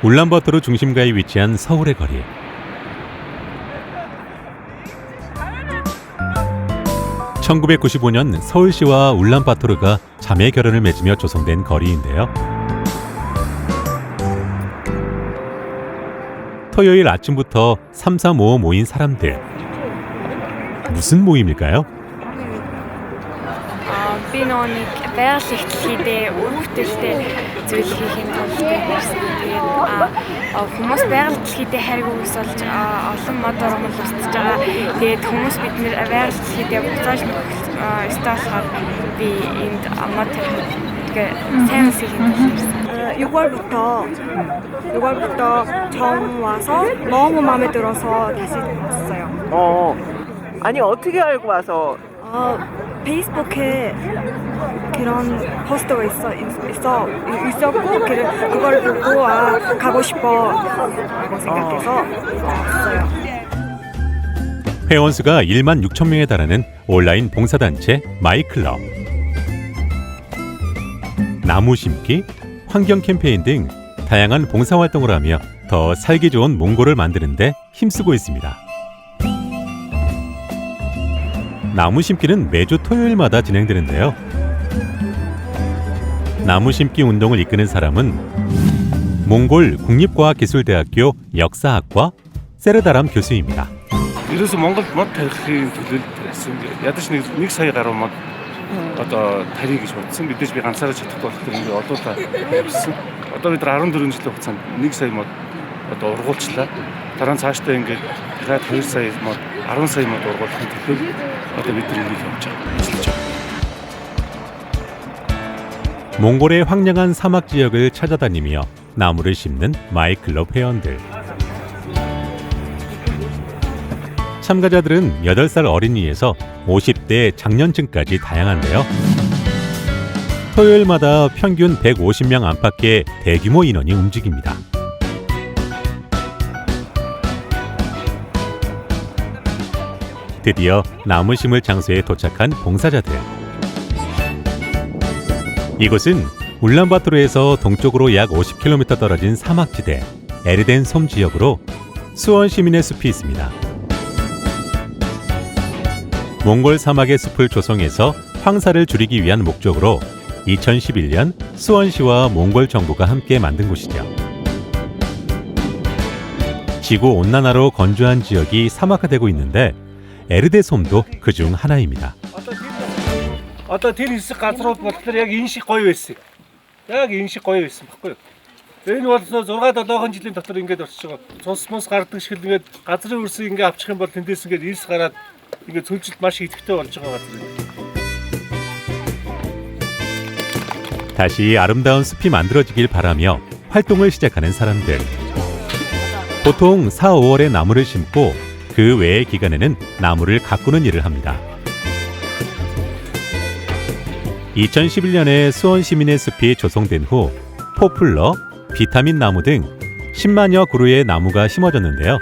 울란바토르 중심가에 위치한 서울의 거리. (1995년) 서울시와 울란바토르가 자매 결연을 맺으며 조성된 거리인데요. 토요일 아침부터 삼삼오오 모인 사람들. 무슨 모임일까요? Аа би нөгөө нэг байгаль ихтлэхийдээ өргөтөлтэй зүйл хийхин тулд ирсэн. Тэгээд аа, аа, хүмүүс байгаль ихтлэхийдээ хайрг өгсөлж аа, олон мод ормол устж байгаа. Тэгээд хүмүүс бид нэр байгаль ихтлэхийдээ буцааж өстой болохоор би энд мод тэгээ сайн хийхин тулд ирсэн. 6월부터 6월부터 처음 와서 너무 마음에 들어서 다시 왔어요. 어. 아니 어떻게 알고 와서 아, 페이스북에 그런 포스터가 있어, 있어 있었고 그래, 그걸 보고 아 가고 싶어라고 생각해서 왔어요. 회원 수가 1만 6천 명에 달하는 온라인 봉사단체 마이클럽. 나무 심기, 환경 캠페인 등 다양한 봉사 활동을 하며 더 살기 좋은 몽골을 만드는데 힘쓰고 있습니다. 나무 심기는 매주 토요일마다 진행되는데요. 나무 심기 운동을 이끄는 사람은 몽골 국립과학기술대학교 역사학과 세르다람 교수입니다. Ерөөсө Монголд мод тарихын төлөөлөлд байсан. Ядаж нэг нэг сая гаруй мод одоо тарих гэж бодсон. Мэдээж би ганцаараа чадахгүй болохоор ингээд одоолаа явсан. Одоо бид 14 жилийн хугацаанд 1 сая мод одоо ургуулчлаа. Дараа нь цаашдаа ингээд дахиад 2 сая мод 10 сая мод 받아들일 일이 없죠. 진짜. 몽골의 황량한 사막 지역을 찾아다니며 나무를 심는 마이클럽 회원들. 참가자들은 8살 어린이에서 50대 장년층까지 다양한데요. 토요일마다 평균 150명 안팎의 대규모 인원이 움직입니다. 드디어 나무 심을 장소에 도착한 봉사자들. 이곳은 울란바토르에서 동쪽으로 약 50km 떨어진 사막지대 에르덴 솜 지역으로 수원 시민의 숲이 있습니다. 몽골 사막의 숲을 조성해서 황사를 줄이기 위한 목적으로 2011년 수원시와 몽골 정부가 함께 만든 곳이죠. 지구 온난화로 건조한 지역이 사막화되고 있는데 에르데 솜도 그중 하나입니다. Одоо тэр хэсэг газрууд болохоор яг энэ шиг гоё байсан. Яг энэ шиг гоё байсан баггүй юу? Энэ бол 6 7хан жилийн дотор ингээд орчиж байгаа. Цус мус гардаг шиг ингээд газрын өрсөг ингээд авчих юм бол тэндээс ингээд ирс гараад ингээд цөлжилт маш идэвхтэй болж байгаа газар. юм. 다시 아름다운 숲이 만들어지길 바라며 활동을 시작하는 사람들. 보통 4, 5월에 나무를 심고 그 외의 기간에는 나무를 가꾸는 일을 합니다. 2011년에 수원 시민의 숲이 조성된 후 포플러, 비타민 나무 등 10만여 그루의 나무가 심어졌는데요.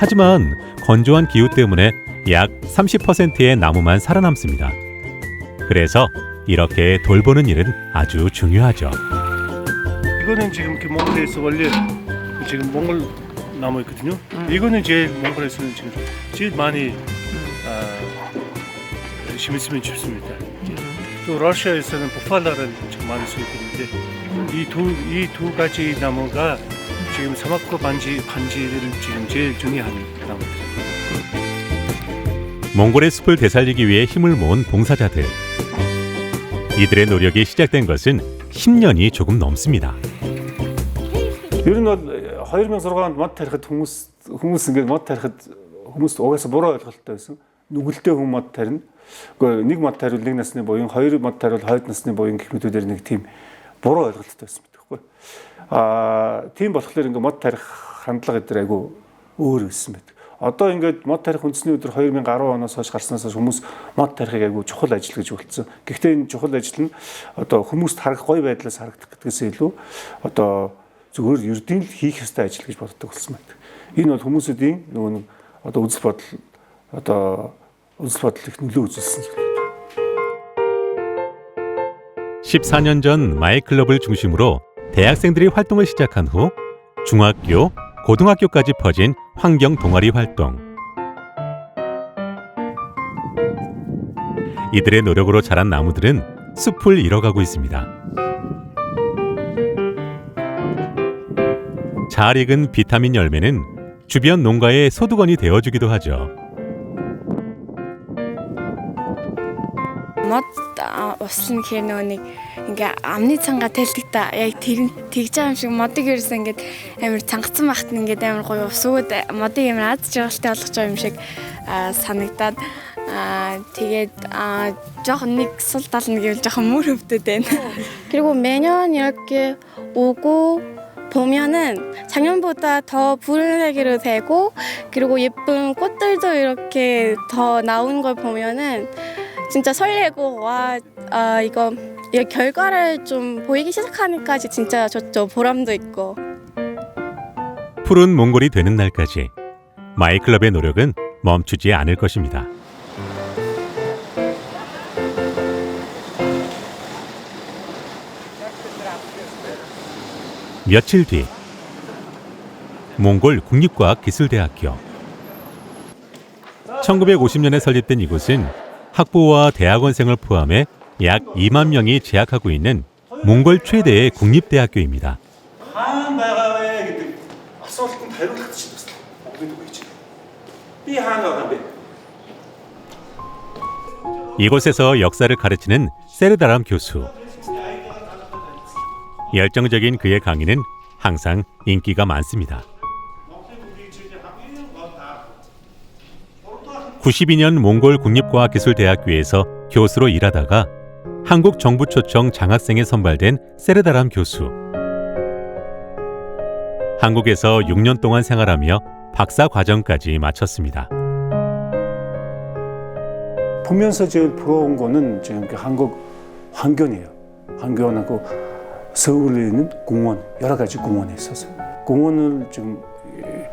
하지만 건조한 기후 때문에 약 30%의 나무만 살아남습니다. 그래서 이렇게 돌보는 일은 아주 중요하죠. 이거는 지금 이렇게 몽골에서 원래 지금 몽골 나무 있거든요. 음. 이거는 제일 몽골에서는 지금 제일 많이 음. 아, 심했으면 좋습니다. 음. 또 러시아에서는 보팔라라는 지금 많이 쓰고 있는데 음. 이두이 두 가지 나무가 지금 사막과 반지 반지를 지금 제일 중요한 나무들. 몽골의 숲을 되살리기 위해 힘을 모은 봉사자들. 이들의 노력이 시작된 것은 10년이 조금 넘습니다. 이런 것 2006 онд мод тарихад хүмүүс хүмүүс ингээд мод тарихад хүмүүс угаасаа буруу ойлголттой байсан. Нүгэлтэй хүн мод тарина. Гэхдээ нэг мод тариул нэг насны буян, хоёр мод тариул хойд насны буян гэх мэтүүдээр нэг тийм буруу ойлголттой байсан байхгүй. Аа тийм болохоор ингээд мод тарих хандлага эдэр айгу өөр байсан байдаг. Одоо ингээд мод тарих үндэсний өдөр 2010 оноос хойш гарснаас хойш хүмүүс мод тарихыг айгу чухал ажил гэж үлдсэн. Гэхдээ энэ чухал ажил нь одоо хүмүүст харах гоё байдлаас харагдах гэдгээс илүү одоо зүгээр ердийн л хийх ёстой ажил гэж боддог болсон байдаг. Энэ бол хүмүүсүүдийн нөгөө нэг одоо үзэл бодол одоо үзэл бодол их нөлөө үзүүлсэн. 14년 전 마이클럽을 중심으로 대학생들이 활동을 시작한 후 중학교, 고등학교까지 퍼진 환경 동아리 활동. 이들의 노력으로 자란 나무들은 숲을 잃어가고 있습니다. 잘 익은 비타민 열매는 주변 농가의 소득원이 되어주기도 하죠. мод а, услан гэхээр нөгөө нэг ингээ амны цанга тэлдэгтэй яг тэр тэгж байгаа юм шиг модыг ерөөсөө ингээд амар цангацсан байхад нь ингээд амар гоё усууд модыг амар аз жаргалтай болгож байгаа юм шиг а, санагдаад а, тэгээд а, жоохон нэг сул тал нь гэвэл жоохон мөр хөвдөд байна. 그리고 매년 이렇게 오고 보면은 작년보다 더 푸른색으로 되고 그리고 예쁜 꽃들도 이렇게 더 나온 걸 보면은 진짜 설레고 와 아, 이거 이 결과를 좀 보이기 시작하니까 진짜 좋죠 보람도 있고 푸른 몽골이 되는 날까지 마이클럽의 노력은 멈추지 않을 것입니다. 며칠 뒤 몽골 국립과학기술대학교 1950년에 설립된 이곳은 학부와 대학원생을 포함해 약 2만 명이 재학하고 있는 몽골 최대의 국립대학교입니다. 이곳에서 역사를 가르치는 세르다람 교수. 열정적인 그의 강의는 항상 인기가 많습니다. 92년 몽골 국립과학기술대학교에서 교수로 일하다가 한국 정부 초청 장학생에 선발된 세르다람 교수. 한국에서 6년 동안 생활하며 박사 과정까지 마쳤습니다. 보면서 제일 부러운 거는 지금 그 한국 환경이에요. 환경하고 서울에 있는 공원 여러 가지 공원에 있어서 공원을 지금 예,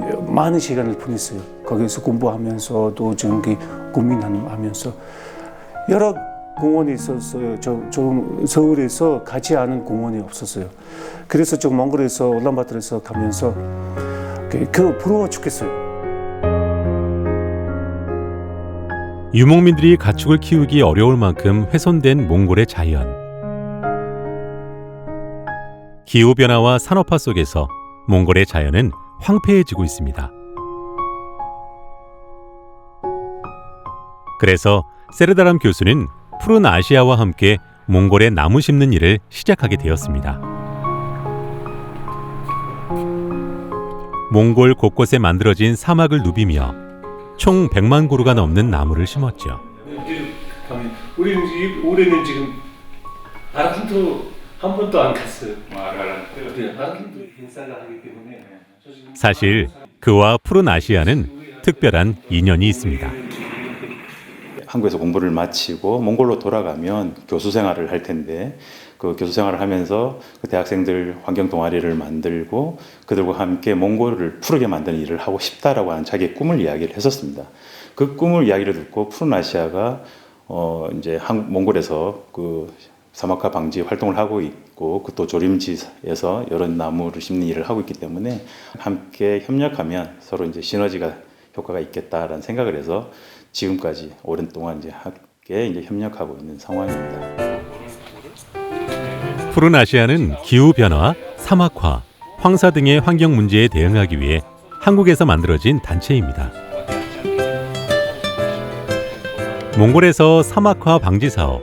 예, 많은 시간을 보냈어요. 거기서 공부하면서도 지금 그 고민하면서 여러 공원이 있었어요. 저, 저 서울에서 가지 않은 공원이 없었어요. 그래서 저 몽골에서 울란바토르에서 가면서 그, 그 부러워 죽겠어요. 유목민들이 가축을 키우기 어려울 만큼 훼손된 몽골의 자연. 기후 변화와 산업화 속에서 몽골의 자연은 황폐해지고 있습니다. 그래서 세르다람 교수는 푸른 아시아와 함께 몽골에 나무 심는 일을 시작하게 되었습니다. 몽골 곳곳에 만들어진 사막을 누비며 총 100만 그루가 넘는 나무를 심었죠. 우리는 이- 올해는 지금 아라칸도 한 번도 안 갔어요. 네, 아라칸도 인사를 하기 때문에 저 지금 사실 그와 푸른 아시아는 특별한 인연이 있습니다. 한국에서 공부를 마치고 몽골로 돌아가면 교수 생활을 할 텐데 그 교수 생활을 하면서 그 대학생들 환경 동아리를 만들고 그들과 함께 몽골을 푸르게 만드는 일을 하고 싶다라고 하는 자기의 꿈을 이야기를 했었습니다. 그 꿈을 이야기를 듣고 푸른 아시아가 어 이제 한 몽골에서 그 사막화 방지 활동을 하고 있고 그또 조림지에서 여러 나무를 심는 일을 하고 있기 때문에 함께 협력하면 서로 이제 시너지가 효과가 있겠다라는 생각을 해서 지금까지 오랜 동안 이제 함께 이제 협력하고 있는 상황입니다. 푸른 아시아는 기후 변화, 사막화, 황사 등의 환경 문제에 대응하기 위해 한국에서 만들어진 단체입니다. 몽골에서 사막화 방지 사업,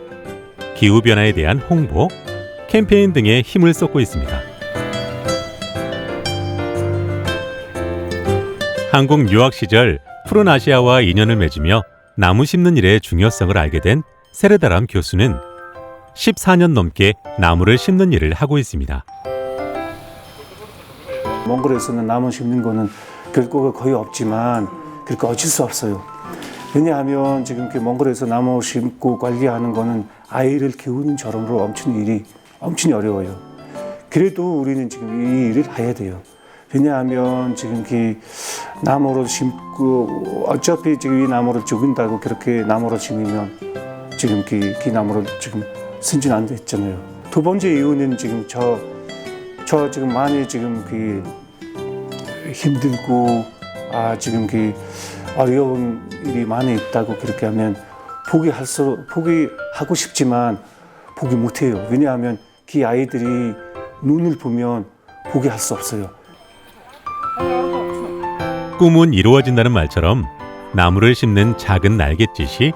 기후 변화에 대한 홍보, 캠페인 등에 힘을 쏟고 있습니다. 한국 유학 시절 푸른 아시아와 인연을 맺으며 나무 심는 일의 중요성을 알게 된 세르다람 교수는 14년 넘게 나무를 심는 일을 하고 있습니다. 몽골에서는 나무 심는 거는 결과가 거의 없지만 그렇게 어쩔 수 없어요. 왜냐하면 지금 그 몽골에서 나무 심고 관리하는 거는 아이를 키우는 저럼으로 엄청 일이 엄청 어려워요. 그래도 우리는 지금 이 일을 해야 돼요. 왜냐하면 지금 그 나무를 심고 어차피 지금 이 나무를 죽인다고 그렇게 나무를 심으면 지금 그, 그 나무를 지금 승진 안 됐잖아요. 두 번째 이유는 지금 저, 저 지금 많이 지금 그 힘들고 아 지금 그 어려운 일이 많이 있다고 그렇게 하면 포기할 수 포기하고 싶지만 포기 못해요. 왜냐하면 그 아이들이 눈을 보면 포기할 수 없어요. 꿈은 이루어진다는 말처럼 나무를 심는 작은 날갯짓이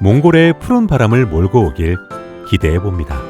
몽골의 푸른 바람을 몰고 오길 기대해 봅니다.